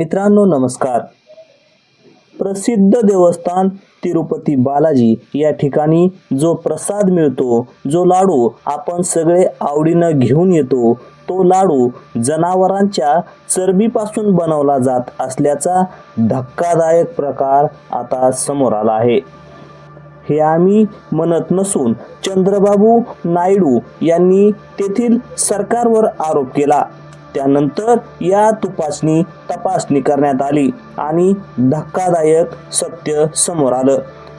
मित्रांनो नमस्कार. प्रसिद्ध देवस्थान तिरुपती बालाजी या ठिकाणी जो प्रसाद मिळतो जो लाडू आपण सगळे आवडीनं घेऊन येतो तो लाडू जनावरांच्या चरबीपासून बनवला जात असल्याचा धक्कादायक प्रकार आता समोर आला आहे. हे आम्ही म्हणत नसून चंद्रबाबू नायडू यांनी तेथील सरकारवर आरोप केला. त्यानंतर या तुपासणी तपासणी करण्यात आली आणि धक्कादायक सत्य समोर आलं.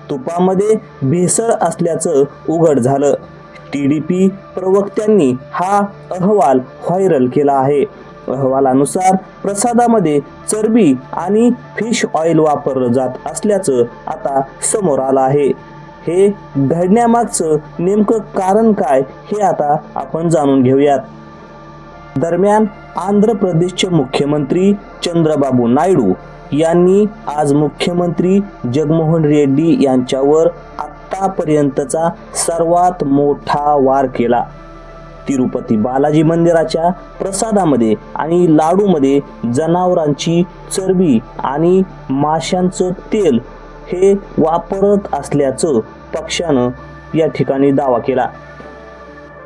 तुपामध्ये भेसळ असल्याचं उघड झालं. टी डी पी प्रवक्त्यांनी हा अहवाल व्हायरल केला आहे. अहवालानुसार प्रसादामध्ये चरबी आणि फिश ऑइल वापरलं जात असल्याचं आता समोर आलं आहे. हे घडण्यामागचं नेमकं कारण काय हे आता आपण जाणून घेऊयात. दरम्यान आंध्र प्रदेशचे मुख्यमंत्री चंद्रबाबू नायडू यांनी आज मुख्यमंत्री जगमोहन रेड्डी यांच्यावर आत्तापर्यंतचा सर्वात मोठा वार केला. तिरुपती बालाजी मंदिराच्या प्रसादामध्ये आणि लाडूमध्ये जनावरांची चरबी आणि माशांचं तेल हे वापरत असल्याचं पक्षानं या ठिकाणी दावा केला.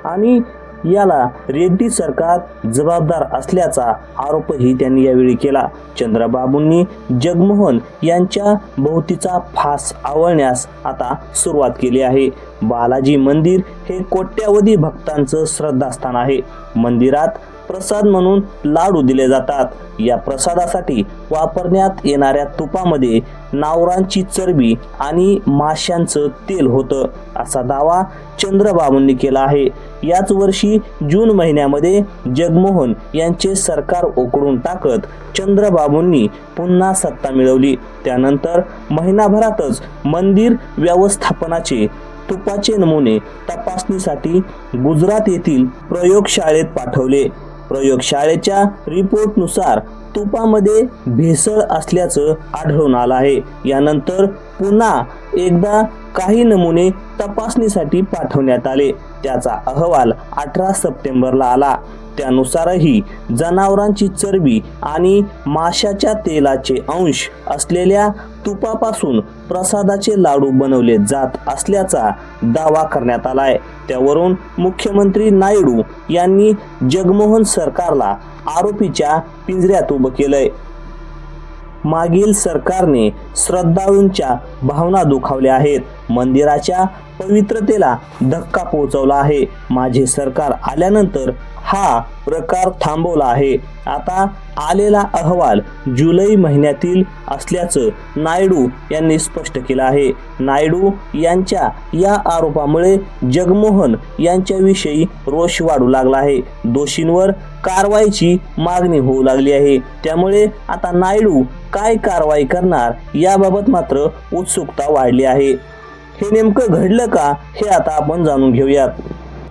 आणि याला रेड्डी सरकार जबाबदार असल्याचा आरोपही त्यांनी यावेळी केला. चंद्रबाबूंनी जगमोहन यांच्या भोवतीचा फास आवळण्यास आता सुरुवात केली आहे. बालाजी मंदिर हे कोट्यावधी भक्तांचं श्रद्धास्थान आहे. मंदिरात प्रसाद म्हणून लाडू दिले जातात. या प्रसादासाठी वापरण्यात येणाऱ्या तुपामध्ये नावरांची चरबी आणि माशांचं तेल होतं असा दावा चंद्रबाबूंनी केला आहे. याच वर्षी जून महिन्यामध्ये जगमोहन यांचे सरकार उकडून टाकत चंद्रबाबूंनी पुन्हा सत्ता मिळवली. त्यानंतर महिनाभरातच मंदिर व्यवस्थापनाचे तुपाचे नमुने तपासणीसाठी गुजरात येथील प्रयोगशाळेत पाठवले. प्रयोगशाळेच्या रिपोर्टनुसार तुपामध्ये भेसळ असल्याचं आढळून आलं आहे. यानंतर पुन्हा एकदा काही नमुने तपासणीसाठी पाठवण्यात आले. त्याचा अहवाल अठरा सप्टेंबरला आला. त्यानुसारही जनावरांची चरबी आणि माशाच्या तेलाचे अंश असलेल्या तुपापासून प्रसादाचे लाडू बनवले जात असल्याचा दावा करण्यात आलाय. त्यावरून मुख्यमंत्री नायडू यांनी जगमोहन सरकारला आरोपीच्या पिंजऱ्यात उभं केलंय. मागील सरकारने श्रद्धाळूंच्या भावना दुखावल्या आहेत. मंदिराच्या पवित्रतेला धक्का पोहोचवला आहे. माझे सरकार आल्यानंतर हा प्रकार थांबवला आहे. आता आलेला अहवाल जुलै महिन्यातील असल्याचं नायडू यांनी स्पष्ट केलं आहे. नायडू यांच्या या आरोपामुळे जगमोहन यांच्याविषयी रोष वाढू लागला आहे. दोषींवर कारवाईची मागणी होऊ लागली आहे. त्यामुळे आता नायडू काय कारवाई करणार याबाबत मात्र उत्सुकता वाढली आहे. हे नेमकं घडलं का हे आता आपण जाणून घेऊयात.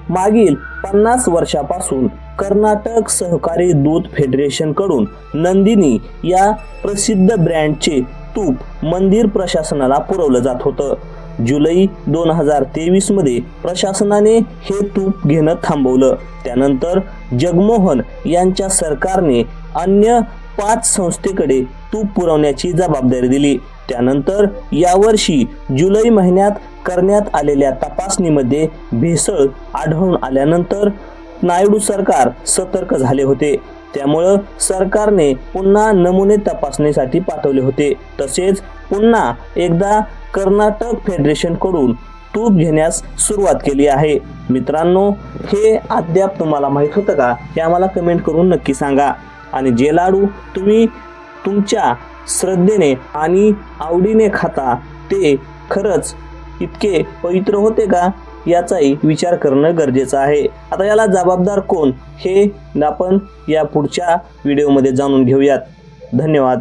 मागील पन्नास वर्षापासून कर्नाटक सहकारी दूध फेडरेशनकडून नंदिनी या प्रसिद्ध ब्रँडचे तूप मंदिर प्रशासनाला पुरवलं जात होतं. जुलै दोन हजार तेवीसमध्ये प्रशासनाने हे तूप घेणं थांबवलं. त्यानंतर जगमोहन यांच्या सरकारने अन्य पाच संस्थेकडे तूप पुरवण्याची जबाबदारी दिली. त्यानंतर यावर्षी जुलै महिन्यात करण्यात आलेल्या तपासणीमध्ये भेसळ आढळून आल्यानंतर नायडू सरकार सतर्क झाले होते. त्यामुळं सरकारने पुन्हा नमुने तपासणीसाठी पाठवले होते. तसेच पुन्हा एकदा कर्नाटक फेडरेशनकडून तूप घेण्यास सुरुवात केली आहे. मित्रांनो हे अद्याप तुम्हाला माहीत होतं का? हे आम्हाला कमेंट करून नक्की सांगा. आणि जे लाडू तुम्ही तुमच्या श्रद्धेने आणि आवडीने खाता ते खरंच इतके पवित्र होते का? याचाही विचार करणं गरजेचं आहे. आता याला जबाबदार कोण? हे आपण या पुढच्या व्हिडिओमध्ये जाणून घेऊयात. धन्यवाद.